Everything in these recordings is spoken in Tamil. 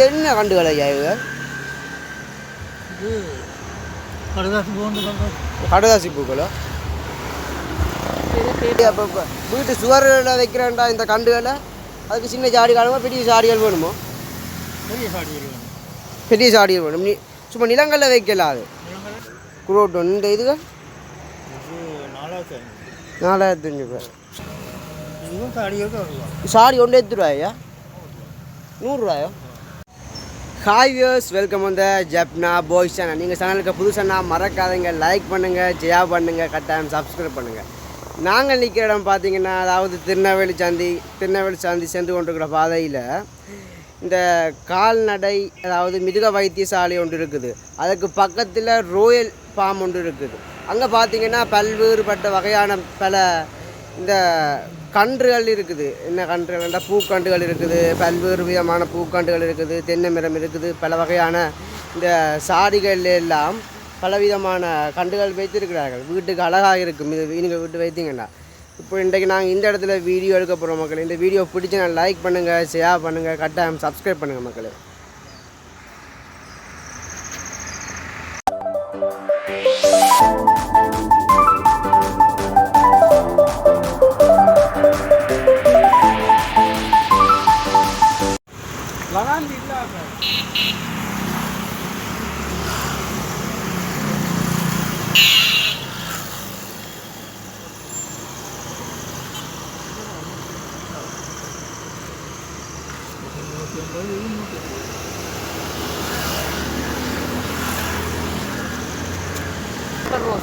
இது என்ன கண்டுகள் இது கடுதாசி பூக்களோ அப்போ வீட்டு சுவரில் வைக்கிறேன்டா இந்த கண்டுகளை அதுக்கு சின்ன ஜாடி காலமாக பெரிய ஜாடிகள் வேணுமோ பெரிய சாடி வேணும் பெரிய ஜாடிகள் வேணும் நீ சும்மா நிலங்களில் வைக்கலாம் அது குரோட்டன் இந்த இதுகள் இது நாலாயிரத்தி அஞ்சூறு சாரி ஒன்று எத்து ரூபாயா நூறுரூவாயோ ஹாய் வியர்ஸ் வெல்கம் வந்த ஜப்னா பாய்ஸ் சேனல் நீங்கள் சேனலுக்கு புதுசானா மறக்காதீங்க லைக் பண்ணுங்கள் ஜெயா பண்ணுங்கள் கட்டாயம் சப்ஸ்கிரைப் பண்ணுங்கள் நாங்கள் நிற்கிற இடம் பார்த்தீங்கன்னா அதாவது திருநெல்வேலி சந்தி திருநெல்வேலி சந்தி சென்று கொண்டிருக்கிற பாதையில் இந்த கால்நடை அதாவது மிருக வைத்தியசாலை ஒன்று இருக்குது. அதுக்கு பக்கத்தில் ரோயல் ஃபார்ம் ஒன்று இருக்குது. அங்கே பார்த்தீங்கன்னா பல்வேறுபட்ட வகையான பல இந்த கன்றுகள் இருக்குது. என்ன கன்றுகள்னா பூக்கன்றுகள் இருக்குது. பல்வேறு விதமான பூக்கன்றுகள் இருக்குது. தென்னை மரம் இருக்குது. பல வகையான இந்த சாடிகள் எல்லாம் பலவிதமான கன்றுகள் வைத்திருக்கிறார்கள். வீட்டுக்கு அழகாக இருக்கும். இது நீங்கள் வீட்டு வைத்தீங்கன்னா இப்போ இன்றைக்கு நாங்கள் இந்த இடத்துல வீடியோ எடுக்க போகிறோம் மக்கள். இந்த வீடியோ பிடிச்சி நான் லைக் பண்ணுங்கள் ஷேர் பண்ணுங்கள் கட்டாயம் சப்ஸ்கிரைப் பண்ணுங்கள் மக்களே.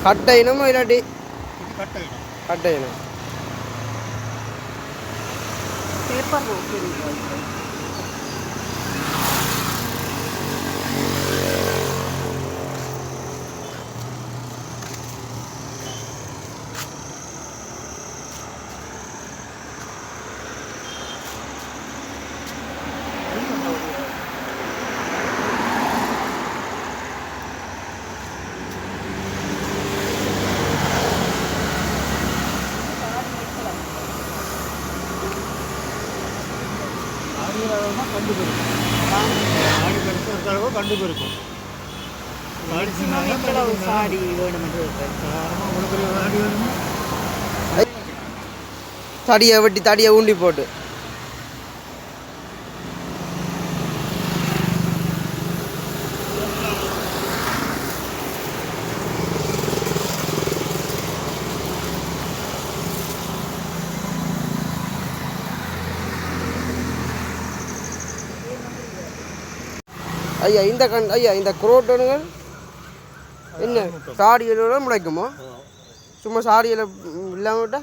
కట్ అయినా మైనాటి కట్ అయినా పేపర్ ரோஸ் ஆடிகளவுனா கண்டு பெருக்கும் ஆடி பெருசு ஒரு தடவை கண்டு பெருக்கும் ஆடி சின்ன எவ்வளவு சாடி தடியை வெட்டி தடியை ஊண்டி போட்டு. ஐயா இந்த கண் ஐயா இந்த குரோட்டனுங்கள் என்ன? சாடிகளோட முளைக்குமா? சும்மா சாடியில் இல்லாமல் விட்டா?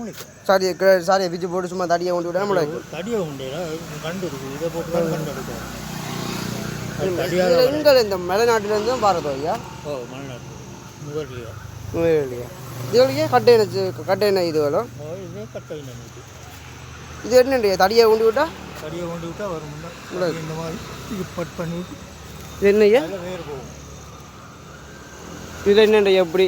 முளைக்கும். சாரியை பிச்சு போட்டு சும்மா தடியை கொண்டு விட முளைக்கும். தடியை கண்டு இருக்குது. இதை போட்டு கண்டு எடுக்கும் இங்கே இந்த மலைநாட்டிலேருந்து தான் பாரதம் ஐயா? ஓ மலைநாட்டு முகர்லியா. இல்லையா இதுவரைக்கும் கட்டையின கட்டையின இதே இது என்ன தடியை கொண்டு விட்டா? சரியாக கொண்டு விட்டால் வரும் இந்த மாதிரி இது கட் பண்ணிவிட்டு என்னையா வேறு போகும். இது என்னண்ட எப்படி?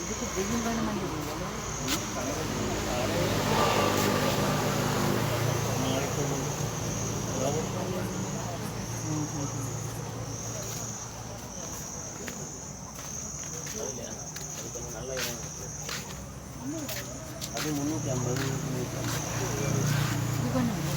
இதுக்கு வெயில் வேணுமென்று அது முந்நூற்றி ஐம்பது முந்நூற்றி ஐம்பது இது பண்ணுங்க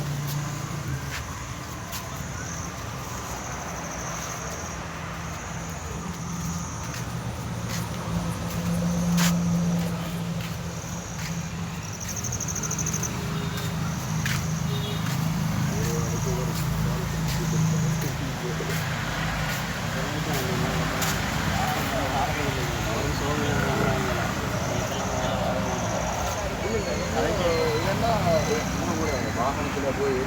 வாகனத்தில் போய்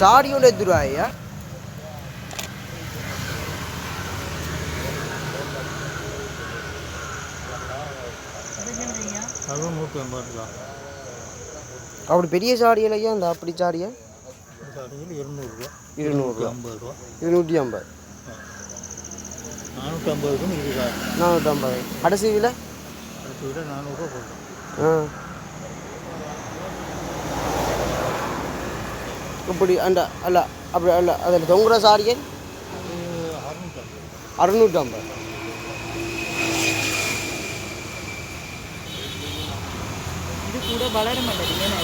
சாடியோட எத்து ரூபாயா அதுவும் நூற்றி ஐம்பது ரூபா அப்படி பெரிய சாடியிலையா அந்த அப்படி சாடியா? கடையில் இருநூறுவா. இருநூறுவா ஐம்பது ரூபா. இது நூற்றி ஐம்பது நானூற்றி ஐம்பதுக்கும் இருக்குதா நானூற்றம்பது கடைசி விலை? அடுத்த விட நானூறுரூவா போட்டோம். ஆ. இப்படி அந்த அல்ல அப்படி அல்ல அதில் தொங்குற அது அறுநூற்றம்பது இது கூட வளர மாட்டேங்குது. ஏன்னா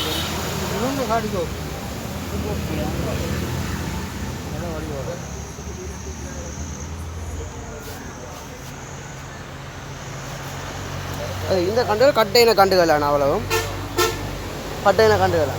இது இந்த கண்டுகள் கட்டையின கண்டுகள் அவ்வளவும். கட்டையின கண்டுகள்